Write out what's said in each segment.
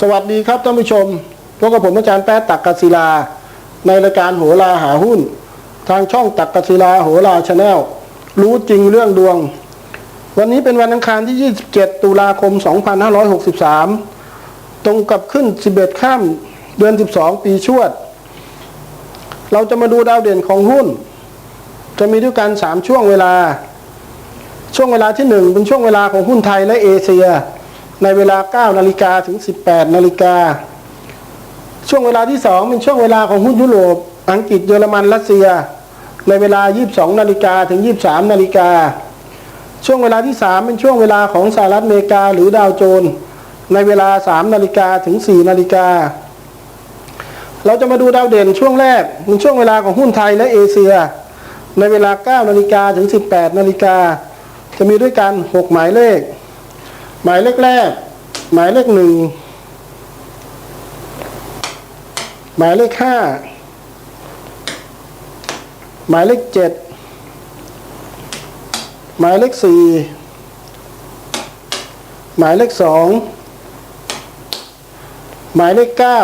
สวัสดีครับท่านผู้ชมพบกับผมอาจารย์แป๊ะตักกศิลา ในรายการโหราหาหุ้น ทางช่องตักกศิลาโหราชาแนลรู้จริงเรื่องดวง วันนี้เป็นวันอังคารที่ 27 ตุลาคม 2563 ตรงกับขึ้น 11 ข้ามเดือน 12 ปีชวด เราจะมาดูดาวเด่นของหุ้น จะมีด้วยกัน 3 ช่วงเวลา ช่วงเวลาที่ 1 เป็นช่วงเวลาของหุ้นไทยและเอเชีย ในเวลา 9 นาฬิกาถึง 18 นาฬิกา ช่วงเวลาที่ 2 เป็นช่วงเวลาของหุ้นยุโรป อังกฤษเยอรมันรัสเซีย ในเวลา 22 นาฬิกาถึง 23 นาฬิกา ช่วงเวลาที่ 3 เป็นช่วงเวลาของสหรัฐอเมริกาหรือดาวโจน ในเวลา 3 นาฬิกาถึง 4 นาฬิกา เราจะมาดูดาวเด่นช่วงแรกเป็นช่วงเวลาของหุ้นไทยและเอเชีย ในเวลา 9 นาฬิกาถึง 18 นาฬิกา จะมีด้วยกัน 6 หมายเลข หมายเลขแรก หมายเลขหนึ่งหมายเลขห้าหมายเลขเจ็ดหมายเลขสี่หมายเลขสองหมายเลขเก้า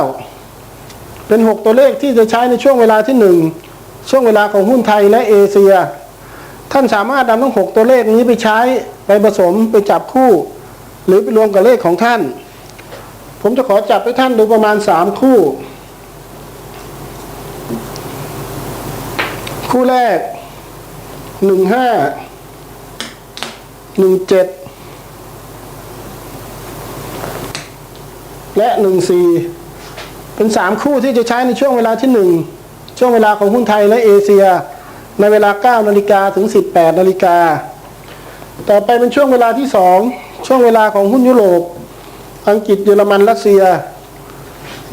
เป็นหกตัวเลขที่จะใช้ในช่วงเวลาที่หนึ่งช่วงเวลาของหุ้นไทยและเอเชีย ท่านสามารถนำทั้งหกตัวเลขนี้ไปใช้ไปผสมไปจับคู่ หรือไปรวมกับเลขของท่าน ผมจะขอจับให้ท่านดูประมาณสามคู่ คู่แรกหนึ่งห้าหนึ่งเจ็ดและหนึ่งสี่เป็นสามคู่ที่จะใช้ในช่วงเวลาที่หนึ่งช่วงเวลาของหุ้นไทยและเอเชีย ในเวลา9นาฬิกาถึง 18นาฬิกา ต่อไปเป็นช่วงเวลาที่สอง ช่วงเวลาของหุ้นยุโรป อังกฤษเยอรมันรัสเซีย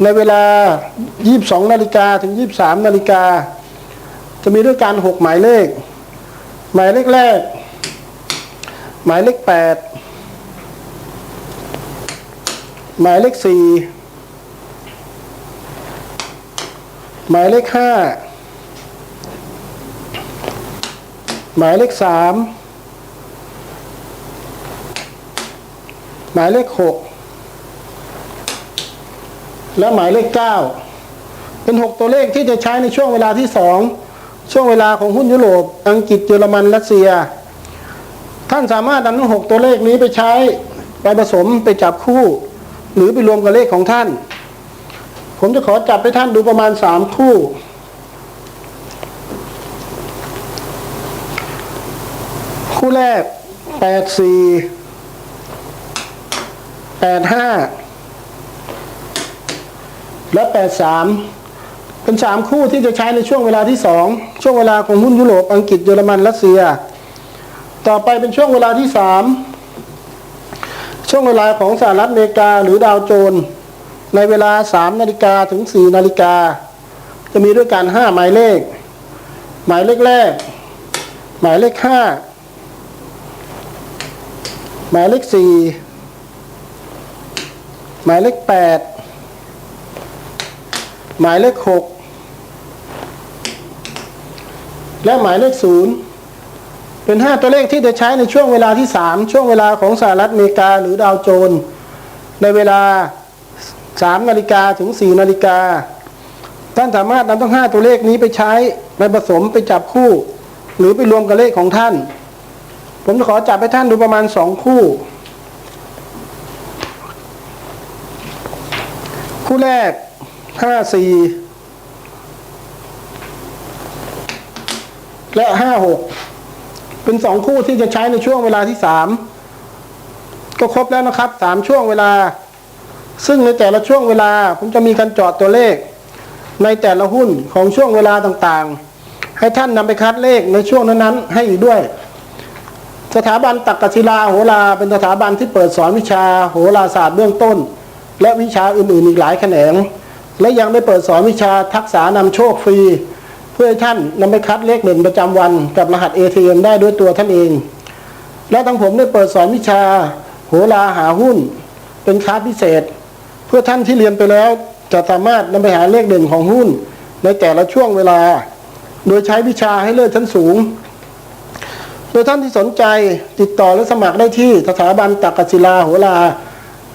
ในเวลา 22 นาฬิกาถึง 23 นาฬิกา จะมีด้วยกัน6หมายเลข หมายเลขแรก หมายเลข 8 หมายเลข 4 หมายเลข 5 หมายเลข 3 หมายเลข6และหมายเลข9เป็น6ตัวเลขที่จะใช้ในช่วงเวลาที่2ช่วงเวลาของหุ้นยุโรป อังกฤษเยอรมันรัสเซีย ท่านสามารถนำทั้ง6ตัวเลขนี้ไปใช้ไปผสมไปจับคู่ หรือไปรวมกับเลขของท่าน ผมจะขอจับให้ท่านดูประมาณ3คู่คู่แรก 84 85 และ83เป็น3คู่ที่จะใช้ในช่วงเวลาที่2ช่วงเวลาของหุ้นยุโรปอังกฤษเยอรมันรัสเซีย ต่อไปเป็นช่วงเวลาที่3ช่วงเวลาของสหรัฐอเมริกาหรือดาวโจน ในเวลา3นาฬิกาถึง4นาฬิกา จะมีด้วยกัน5หมายเลข หมายเลขแรก หมายเลข5หมายเลข4 หมายเลข8หมายเลข6และหมายเลข0เป็น 5 ตัวเลขที่จะใช้ในช่วงเวลาที่ 3 ช่วงเวลาของสหรัฐอเมริกาหรือดาวโจน ในเวลา 3 นาฬิกาถึง 4 นาฬิกา ท่านสามารถนำทั้ง 5 ตัวเลขนี้ไปใช้ไปผสมไปจับคู่ หรือไปรวมกับเลขของท่าน ผมจะขอจับให้ท่านดูประมาณ 2 คู่ คู่แรกห้าสี่และห้าหกเป็นสองคู่ที่จะใช้ในช่วงเวลาที่สามก็ครบแล้วนะครับสามช่วงเวลา ซึ่งในแต่ละช่วงเวลา ผมจะมีการจอดตัวเลข ในแต่ละหุ้นของช่วงเวลาต่างๆ ให้ท่านนำไปคัดเลขในช่วงนั้นๆให้อีกด้วย สถาบันตักกศิลาโหราเป็นสถาบันที่เปิดสอนวิชาโหราศาสตร์เบื้องต้น และวิชาอื่นๆอีกหลายแขนง และยังได้เปิดสอนวิชาทักษะนำโชคฟรี เพื่อให้ท่านนำไปคัดเลขเด่นประจำวันกับรหัส ATM ได้ด้วยตัวท่านเอง และทั้งผมได้เปิดสอนวิชาโหราหาหุ้น เป็นคลาสพิเศษ เพื่อท่านที่เรียนไปแล้วจะสามารถนำไปหาเลขเด่นของหุ้น ในแต่ละช่วงเวลา โดยใช้วิชาให้เลิศชั้นสูง โดยท่านที่สนใจติดต่อและสมัครได้ที่สถาบันตักกศิลาโหรา